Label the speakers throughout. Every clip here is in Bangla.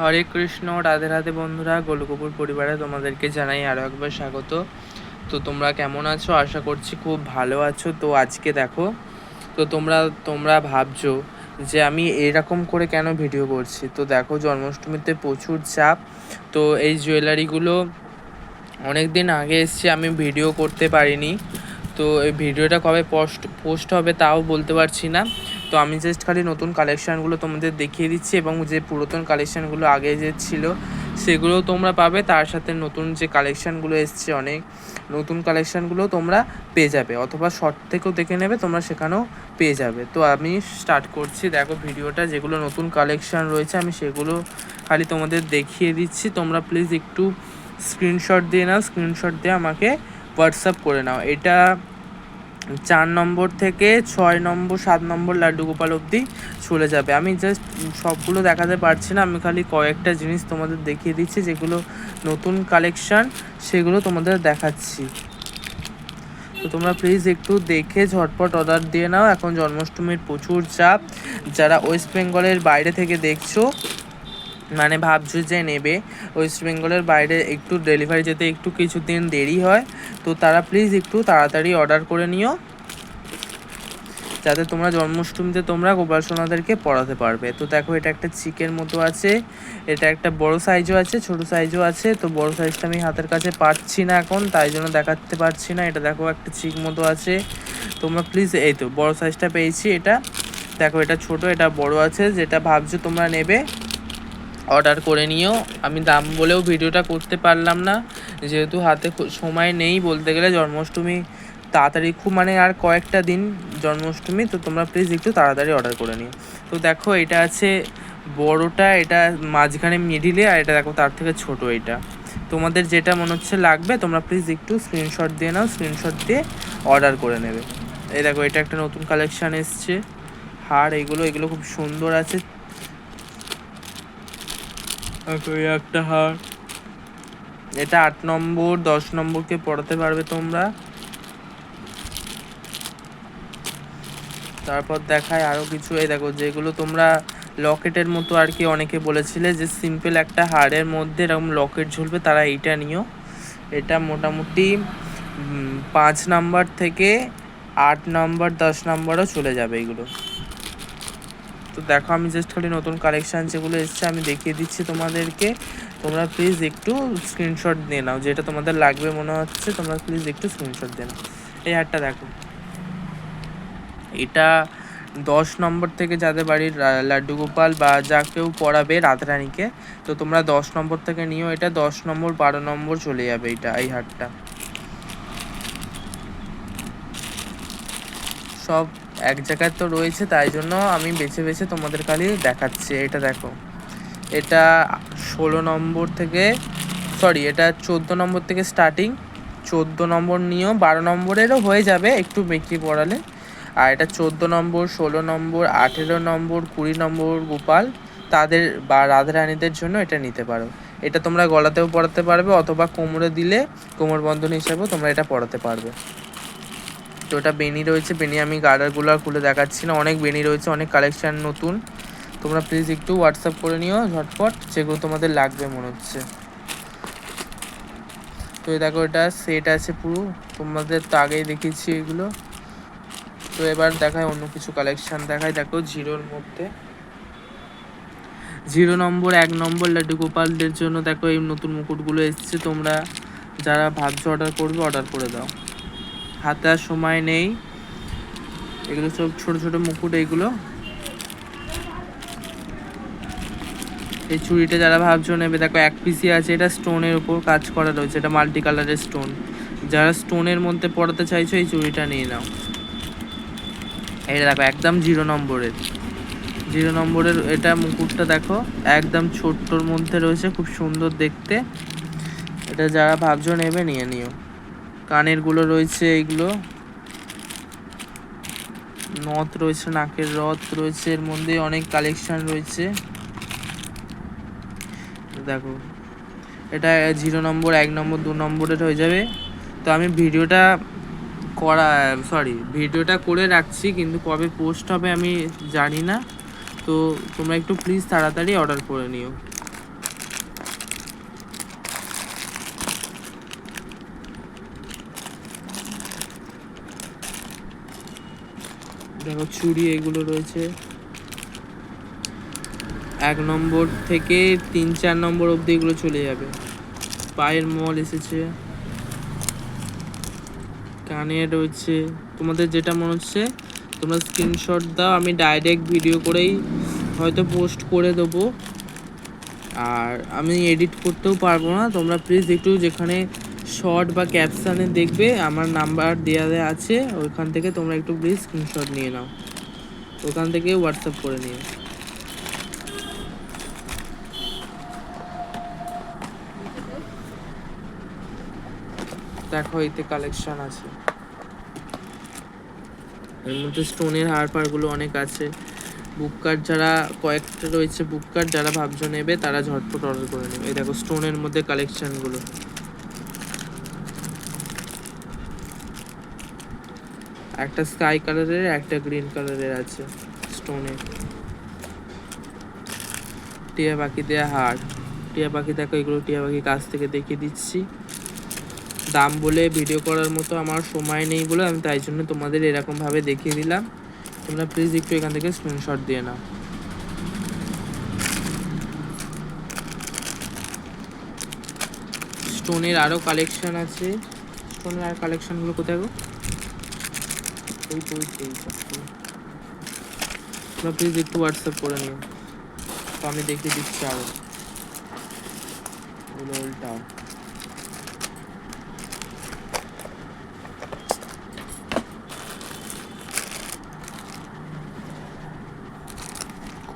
Speaker 1: হরে কৃষ্ণ, রাধে রাধে বন্ধুরা গোলকপুর পরিবারে তোমাদেরকে জানাই আরও একবার স্বাগত। তো তোমরা কেমন আছো? আশা করছি খুব ভালো আছো। তো আজকে দেখো, তো তোমরা তোমরা ভাবছ যে আমি এরকম করে কেন ভিডিও করছি? তো দেখো, জন্মাষ্টমীতে প্রচুর চাপ। তো এই জুয়েলারিগুলো অনেক দিন আগে এসছে, আমি ভিডিও করতে পারিনি। তো এই ভিডিওটা কবে পোস্ট পোস্ট হবে তাও বলতে পারছি না। তো আমি জাস্ট খালি নতুন কালেকশানগুলো তোমাদের দেখিয়ে দিচ্ছি এবং যে পুরাতন কালেকশানগুলো আগে যে ছিল, সেগুলো তোমরা পাবে। তার সাথে নতুন যে কালেকশানগুলো এসছে অনেক, নতুন কালেকশানগুলো তোমরা পেয়ে যাবে অথবা শর্ট থেকেও দেখে নেবে, তোমরা সেখানেও পেয়ে যাবে। তো আমি স্টার্ট করছি। দেখো ভিডিওটা, যেগুলো নতুন কালেকশান রয়েছে, আমি সেগুলো খালি তোমাদের দেখিয়ে দিচ্ছি। তোমরা প্লিজ একটু স্ক্রিনশট দিয়ে নাও। স্ক্রিনশট দিয়ে আমাকে হোয়াটসঅ্যাপ করে নাও। এটা চার নম্বর থেকে ছয় নম্বর, সাত নম্বর লাড্ডু গোপাল অবধি চলে যাবে। আমি জাস্ট সবগুলো দেখাতে পারছি না, আমি খালি কয়েকটা জিনিস তোমাদের দেখিয়ে দিচ্ছি, যেগুলো নতুন কালেকশান সেগুলো তোমাদের দেখাচ্ছি। তো তোমরা প্লিজ একটু দেখে ঝটপট অর্ডার দিয়ে নাও, এখন জন্মাষ্টমীর প্রচুর চাপ। যারা ওয়েস্ট বেঙ্গলের বাইরে থেকে দেখছ মানে ভাবছ যে নেবে ওয়েস্ট বেঙ্গলের বাইরে একটু ডেলিভারি যেতে একটু কিছুদিন দেরি হয়। তো তারা প্লিজ একটু তাড়াতাড়ি অর্ডার করে নিও। যাতে তোমরা জন্মাষ্টমীতে তোমরা গোপাল সোনাদেরকে পড়াতে পারবে। তো দেখো এটা একটা চিকের মতো আছে, এটা একটা বড় সাইজও আছে, ছোট সাইজও আছে। তো বড় সাইজটা আমি হাতের কাছে পাচ্ছি না এখন, তাই জন্য দেখাতে পারছি না। এটা দেখো একটা চিক মতো আছে। তোমরা প্লিজ এই তো বড় সাইজটা পেয়েছি এটা। দেখো এটা ছোট, এটা বড় আছে, যেটা ভাবছ তোমরা নেবে অর্ডার করে নিও। আমি দাম বলেও ভিডিওটা করতে পারলাম না। যেহেতু হাতে সময় নেই বলতে গেলে জন্মাষ্টমী তাড়াতাড়ি খুব মানে আর কয়েকটা দিন জন্মাষ্টমী, তো তোমরা প্লিজ একটু তাড়াতাড়ি অর্ডার করে নিও। তো দেখো এটা আছে বড়টা, এটা মাঝখানে মিডিলে আর এটা দেখো তার থেকে ছোট এটা। তোমাদের যেটা মনে হচ্ছে লাগবে, তোমরা প্লিজ একটু স্ক্রিনশট দিয়ে নাও স্ক্রিনশট দিয়ে অর্ডার করে নেবে। এই দেখো এটা একটা নতুন কালেকশান এসছে। হার এগুলো এগুলো খুব সুন্দর আছে। একটা হার। এটা আট নম্বর, দশ নম্বরকে পড়াতে পারবে তোমরা। তারপর দেখায় আরও কিছু। এই দেখো, যেগুলো তোমরা লকেটের মতো আর কি অনেকে বলেছিলে যে সিম্পল একটা হাড়ের মধ্যে এরকম লকেট ঝুলবে, তারা এইটা নিও। এটা মোটামুটি পাঁচ নাম্বার থেকে আট নাম্বার, দশ নাম্বারও চলে যাবে এগুলো। তো দেখো, আমি জাস্ট খালি নতুন কালেকশান যেগুলো এসছে, আমি দেখিয়ে দিচ্ছি তোমাদেরকে। তোমরা প্লিজ একটু স্ক্রিনশট দিয়ে নাও, যেটা তোমাদের লাগবে মনে হচ্ছে, তোমরা প্লিজ একটু স্ক্রিনশট দিয়ে নাও। এই হারটা দেখো। এটা দশ নম্বর থেকে যাদের বাড়ির লাড্ডু গোপাল বা যা কেউ পড়াবে রাধারানীকে তো তোমরা দশ নম্বর থেকে নিও, এটা দশ নম্বর, বারো নম্বর চলে যাবে এটা এই হারটা। সব এক জায়গায় তো রয়েছে, তাই জন্য আমি বেছে বেছে তোমাদের খালি দেখাচ্ছি, এটা দেখো। এটা ষোলো নম্বর থেকে সরি এটা চোদ্দ নম্বর থেকে স্টার্টিং চোদ্দ নম্বর নিয়েও বারো নম্বরেরও হয়ে যাবে একটু বেশি পড়ালে। আর এটা চোদ্দ নম্বর, ষোলো নম্বর, আঠেরো নম্বর, কুড়ি নম্বর গোপাল, তাদের বা রাধারানীদের জন্য এটা নিতে পারো। এটা তোমরা গলাতেও পড়াতে পারবে অথবা কোমরে দিলে কোমর বন্ধন হিসাবেও তোমরা এটা পড়াতে পারবে। তো এটা বেনি রয়েছে বেনি আমি গার্ডারগুলো খুলে দেখাচ্ছি না। অনেক বেনি রয়েছে, অনেক কালেকশান নতুন। তোমরা প্লিজ একটু হোয়াটসঅ্যাপ করে নিও, ঝটপট। যেগুলো তোমাদের লাগবে মনে হচ্ছে। তো দেখো, এটা সেট আছে পুরো। তোমাদের তো আগেই দেখিয়েছি এগুলো। তো এবার দেখায় অন্য কিছু কালেকশান দেখায় দেখো জিরোর মধ্যে। জিরো নম্বর, এক নম্বর লাড্ডু গোপালদের জন্য দেখো এই নতুন মুকুটগুলো এসছে। তোমরা যারা ভাবছ অর্ডার করবে অর্ডার করে দাও। হাতে সময় নেই। এগুলো সব ছোট ছোট মুকুট, এইগুলো। এই চুড়িটা যারা ভাবছ নেবে, দেখো এক পিসি আছে, এটা স্টোনের উপর কাজ করা রয়েছে, এটা মাল্টি কালারের স্টোন যারা স্টোনের মধ্যে পড়াতে চাইছো, এই চুড়িটা নিয়ে নাও। এটা দেখো, একদম জিরো নম্বরের। জিরো নম্বরের এটা মুকুটটা দেখো, একদম ছোট্টর মধ্যে রয়েছে, খুব সুন্দর দেখতে। এটা যারা ভাবছ নেবে, নিয়ে নিও। কানেরগুলো রয়েছে এইগুলো নথ রয়েছে, নাকের রথ রয়েছে, এর মধ্যে অনেক কালেকশন রয়েছে। দেখো। এটা জিরো নম্বর, এক নম্বর, দু নম্বরের হয়ে যাবে। তো আমি ভিডিওটা করা সরি ভিডিওটা করে রাখছি, কিন্তু কবে পোস্ট হবে আমি জানি না। তো তোমরা একটু প্লিজ তাড়াতাড়ি অর্ডার করে নিও। দেখো চুড়ি এগুলো রয়েছে। এক নম্বর থেকে তিন, চার নম্বর অবধি এগুলো চলে যাবে। পায়ের মল এসেছে। কানে রয়েছে তোমাদের যেটা মনে হচ্ছে, তোমরা স্ক্রিনশট দাও, আমি ডাইরেক্ট ভিডিও করেই হয়তো পোস্ট করে দেবো। আর আমি এডিট করতেও পারব না। তোমরা প্লিজ একটু যেখানে শর্ট বা ক্যাপশানে দেখবে, আমার নাম্বার দেওয়া আছে, ওইখান থেকে তোমরা একটু প্লিজ স্ক্রিনশট নিয়ে নাও। ওখান থেকে হোয়াটসঅ্যাপ করে নিও। দেখো, এতে কালেকশন আছে। এর মধ্যে স্টোনের হার পারগুলো অনেক আছে। বুক কার্ড যারা, কয়েকটা রয়েছে বুক কার্ড যারা ভাবছ নেবে, তারা ঝটপট অর্ডার করে নেবে। এই দেখো স্টোনের মধ্যে কালেকশনগুলো একটা স্কাই কালারের একটা গ্রিন কালারের আছে স্টোনের টিয়া পাখি দেওয়া হার। টিয়া পাখি দেখো, এগুলো টিয়া পাখি কাছ থেকে দেখিয়ে দিচ্ছি। দাম বলে ভিডিও করার মতো আমার সময় নেই বলে আমি তাই জন্য তোমাদের এরকমভাবে দেখিয়ে দিলাম। তোমরা প্লিজ একটু এখান থেকে স্ক্রিনশট দিয়ে নাও। স্টোনের আরও কালেকশন আছে। স্টোনের আর কালেকশনগুলো কোথায় গো? এই তো। তোমরা প্লিজ একটু হোয়াটসঅ্যাপ করে নিও। তো আমি দেখিয়ে দিচ্ছি আরও এগুলো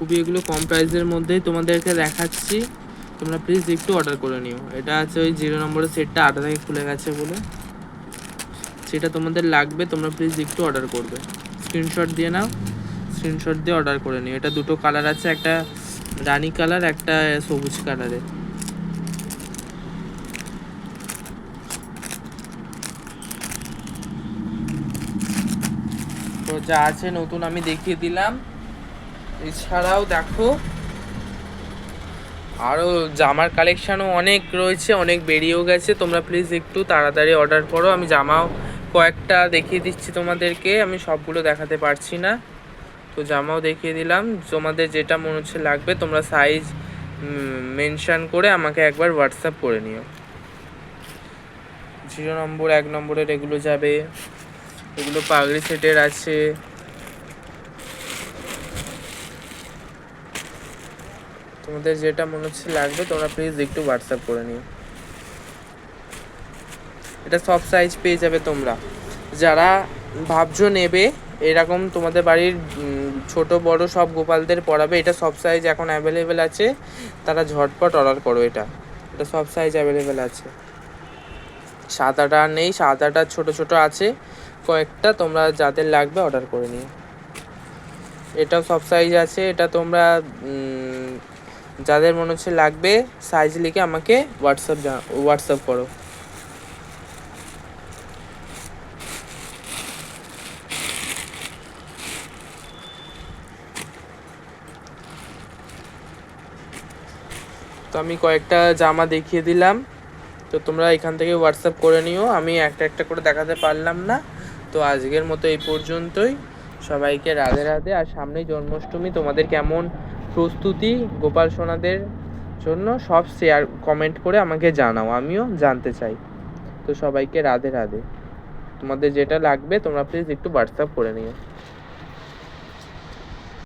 Speaker 1: খুবই এগুলো কম প্রাইসের মধ্যেই তোমাদেরকে দেখাচ্ছি। তোমরা প্লিজ একটু অর্ডার করে নিও। এটা আছে ওই জিরো নম্বরের সেটটা আটা থেকে খুলে গেছে বলে। সেটা তোমাদের লাগবে, তোমরা প্লিজ একটু অর্ডার করবে। স্ক্রিনশট দিয়ে নাও। স্ক্রিনশট দিয়ে অর্ডার করে নিও। এটা দুটো কালার আছে, একটা রানি কালার একটা সবুজ কালারের তো যা আছে নতুন আমি দেখিয়ে দিলাম। এছাড়াও দেখো আরও জামার কালেকশানও অনেক রয়েছে, অনেক বেরিয়েও গেছে। তোমরা প্লিজ একটু তাড়াতাড়ি অর্ডার করো। আমি জামাও কয়েকটা দেখিয়ে দিচ্ছি তোমাদেরকে, আমি সবগুলো দেখাতে পারছি না। তো জামাও দেখিয়ে দিলাম। তোমাদের যেটা মনে হচ্ছে লাগবে, তোমরা সাইজ মেনশান করে আমাকে একবার হোয়াটসঅ্যাপ করে নিও। জিরো নম্বর এক নম্বরের এগুলো যাবে। এগুলো পাগড়ি সেটের আছে। তোমাদের যেটা মনে হচ্ছে লাগবে, তোমরা প্লিজ একটু হোয়াটসঅ্যাপ করে নিও। এটা সব সাইজ পেয়ে যাবে তোমরা। যারা ভাবছ নেবে, এরকম তোমাদের বাড়ির ছোট, বড় সব গোপালদের পড়াবে, এটা সব সাইজ এখন অ্যাভেলেবেল আছে। তারা ঝটপট অর্ডার করো এটা। এটা সব সাইজ অ্যাভেলেবেল আছে। সাত নেই, সাত আট ছোটো ছোটো আছে। কয়েকটা তোমরা যাদের লাগবে অর্ডার করে নিও। এটাও সব সাইজ আছে। এটা তোমরা যাদের মনে হচ্ছে লাগবে সাইজ লিখে আমাকে হোয়াটসঅ্যাপ হোয়াটসঅ্যাপ করো। তো আমি কয়েকটা জামা দেখিয়ে দিলাম। তো তোমরা এখান থেকে হোয়াটসঅ্যাপ করে নিও। আমি একটা একটা করে দেখাতে পারলাম না। তো আজকের মতো এই পর্যন্তই। সবাইকে রাধে রাধে। আর সামনেই জন্মাষ্টমী। তোমাদের কেমন প্রস্তুতি গোপাল সোনাদের জন্য সব শেয়ার কমেন্ট করে আমাকে জানাও, আমিও জানতে চাই। তো সবাইকে রাধে রাধে। তোমাদের যেটা লাগবে তোমরা প্লিজ একটু হোয়াটসঅ্যাপ করে নিও।